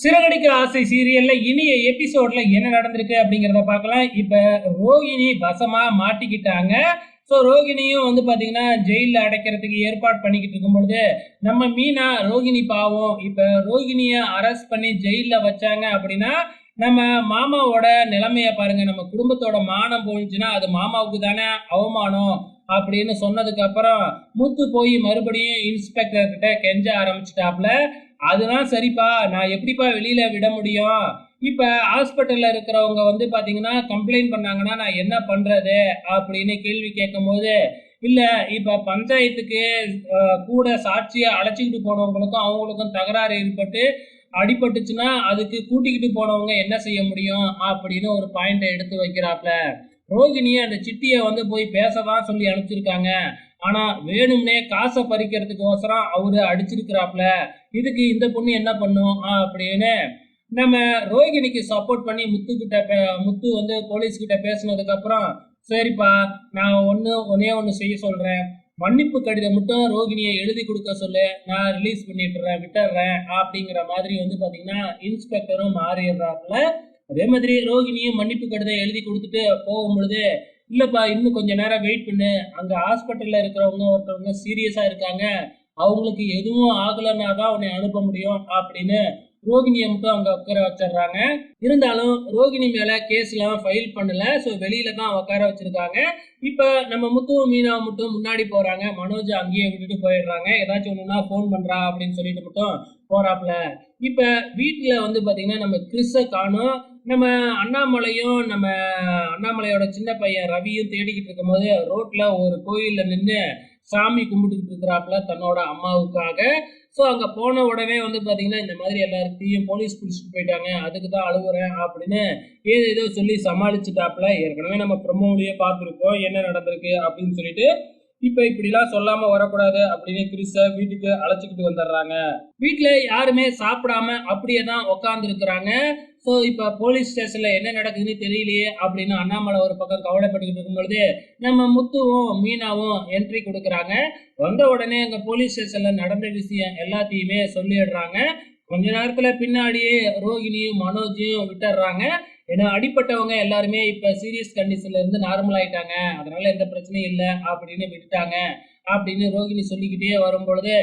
சிறகடிக்க ஆசை சீரியல்ல இனிய எபிசோட்ல என்ன நடந்திருக்கு அப்படிங்கறத பார்க்கலாம். இப்ப ரோகிணி வசமா மாட்டிக்கிட்டாங்க. ஸோ ரோகிணியும் வந்து பார்த்தீங்கன்னா ஜெயிலில் அடைக்கிறதுக்கு ஏற்பாடு பண்ணிக்கிட்டு இருக்கும்பொழுது நம்ம மீனா ரோகிணி பாவம் இப்போ ரோகிணியை அரெஸ்ட் பண்ணி ஜெயிலில் வச்சாங்க அப்படின்னா நம்ம மாமாவோட நிலைமையை பாருங்க. நம்ம குடும்பத்தோட மானம் போயிடுச்சுன்னா அது மாமாவுக்கு தானே அவமானம் அப்படின்னு சொன்னதுக்கு அப்புறம் முத்து போய் மறுபடியும் இன்ஸ்பெக்டர் கிட்ட கெஞ்ச ஆரம்பிச்சிட்டாப்ல அதெல்லாம் சரிப்பா நான் எப்படிப்பா வெளியில விட முடியும்? இப்ப ஹாஸ்பிட்டல்ல இருக்கிறவங்க வந்து பாத்தீங்கன்னா கம்ப்ளைண்ட் பண்ணாங்கன்னா நான் என்ன பண்றது? அப்படின்னு கேள்வி கேட்கும்போது இல்ல இப்ப பஞ்சாயத்துக்கு கூட சாட்சியை அழைச்சிக்கிட்டு போனவங்களுக்கும் அவங்களுக்கும் தகராறு ஏற்பட்டு அடிபட்டுச்சுன்னா அதுக்கு கூட்டிக்கிட்டு போனவங்க என்ன செய்ய முடியும்? அப்படின்னு ஒரு பாயிண்டை எடுத்து வைக்கிறாப்ல. ரோகிணியை அந்த சிட்டியை வந்து போய் பேசதான் சொல்லி அனுப்பிச்சிருக்காங்க. ஆனா வேணும்னே காசை பறிக்கிறதுக்கோசரம் அவரு அடிச்சிருக்கிறாப்ல. இதுக்கு இந்த பொண்ணு என்ன பண்ணும்? அப்படின்னு நம்ம ரோகிணிக்கு சப்போர்ட் பண்ணி முத்து கிட்ட பே- முத்து வந்து போலீஸ் கிட்ட பேசினதுக்கு அப்புறம் சரிப்பா நான் ஒன்று ஒன்னே ஒன்று செய்ய சொல்றேன். மன்னிப்பு கடிதம் மட்டும் ரோகிணியை எழுதி கொடுக்க சொல்லு. நான் ரிலீஸ் பண்ணிட்டுறேன் விட்டுறேன் அப்படிங்கிற மாதிரி வந்து பாத்தீங்கன்னா இன்ஸ்பெக்டரும் மாறிடுறாப்புல. அதே மாதிரி ரோகிணியும் மன்னிப்பு கடிதம் எழுதி கொடுத்துட்டு போகும் பொழுது இல்லப்பா இன்னும் கொஞ்ச நேரம் வெயிட் பண்ணு. அங்க ஹாஸ்பிட்டல்ல இருக்கிறவங்க ஒருத்தவங்க சீரியஸா இருக்காங்க. அவங்களுக்கு எதுவும் ஆகலைன்னா தான் உன்னை அனுப்ப முடியும் அப்படின்னு ரோகிணியை மட்டும் அங்க உட்கார வச்சிடுறாங்க. இருந்தாலும் ரோகிணி மேல கேஸ் எல்லாம் ஃபைல் பண்ணல. ஸோ வெளியில தான் உட்கார வச்சிருக்காங்க. இப்ப நம்ம முத்துவும் மீனாவும் மட்டும் முன்னாடி போறாங்க. மனோஜ் அங்கேயே விட்டுட்டு போயிடுறாங்க. ஏதாச்சும் ஒண்ணுன்னா ஃபோன் பண்றா அப்படின்னு சொல்லிட்டு மட்டும் போறாப்ல. இப்ப வீட்டுல வந்து பாத்தீங்கன்னா நம்ம கிறிஸ காணும். நம்ம அண்ணாமலையும் நம்ம அண்ணாமலையோட சின்ன பையன் ரவியும் தேடிக்கிட்டு இருக்கும்போது ரோட்ல ஒரு கோயில்ல நின்று சாமி கும்பிட்டுக்கிட்டு இருக்கிறாப்புல தன்னோட அம்மாவுக்காக. ஸோ அங்கே போன உடனே வந்து பார்த்தீங்கன்னா இந்த மாதிரி எல்லாருக்கிட்டையும் போலீஸ் பிடிச்சிட்டு போயிட்டாங்க. அதுக்கு தான் அழுகுறேன் அப்படின்னு ஏதோ ஏதோ சொல்லி சமாளிச்சுட்டாப்புல. ஏற்கனவே நம்ம ப்ரொமோவிலேயே பார்த்துருக்கோம். என்ன நடந்திருக்கு அப்படின்னு சொல்லிட்டு இப்ப இப்படிலாம் சொல்லாம வரக்கூடாது அப்படின்னு கிறிஸ வீட்டுக்கு அழைச்சிக்கிட்டு வந்துடுறாங்க வீட்டுல யாருமே சாப்பிடாம அப்படியே தான் உக்காந்துருக்குறாங்க. ஸோ இப்போ போலீஸ் ஸ்டேஷன்ல என்ன நடக்குதுன்னு தெரியலையே அப்படின்னு அண்ணாமலை ஒரு பக்கம் கவலைப்பட்டுக்கிட்டு இருக்கும் பொழுது நம்ம முத்துவும் மீனாவும் என்ட்ரி கொடுக்குறாங்க. வந்த உடனே அங்கே போலீஸ் ஸ்டேஷன்ல நடந்த விஷயம் எல்லாத்தையுமே சொல்லிடுறாங்க. கொஞ்ச நேரத்துல பின்னாடியே ரோகிணியும் மனோஜையும் விட்டுடுறாங்க. ஏன்னா அடிப்பட்டவங்க எல்லாருமே இப்போ சீரியஸ் கண்டிஷன்ல இருந்து நார்மல் ஆயிட்டாங்க. அதனால எந்த பிரச்சனையும் இல்லை அப்படின்னு விட்டுட்டாங்க அப்படின்னு ரோகிணி சொல்லிக்கிட்டே வரும்பொழுது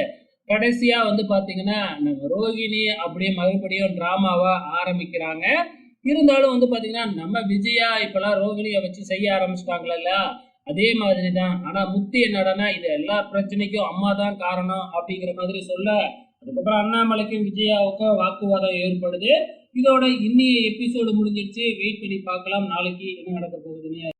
கடைசியா வந்து பாத்தீங்கன்னா நம்ம ரோகிணி அப்படியே மறுபடியும் டிராமாவா ஆரம்பிக்கிறாங்க. இருந்தாலும் வந்து பாத்தீங்கன்னா நம்ம விஜயா இப்பெல்லாம் ரோகிணியை வச்சு செய்ய ஆரம்பிச்சிட்டாங்கல்ல அதே மாதிரி தான் ஆனா முத்தி என்னடான்னா இது எல்லா பிரச்சனைக்கும் அம்மா தான் காரணம் அப்படிங்கிற மாதிரி சொல்ல அதுக்கப்புறம் அண்ணாமலைக்கும் விஜயாவுக்கும் வாக்குவாதம் ஏற்படுது. இதோட இன்னி எபிசோடு முடிஞ்சிருச்சு. வெயிட் பண்ணி பார்க்கலாம். நாளைக்கு என்ன நடக்க போகுதுன்னு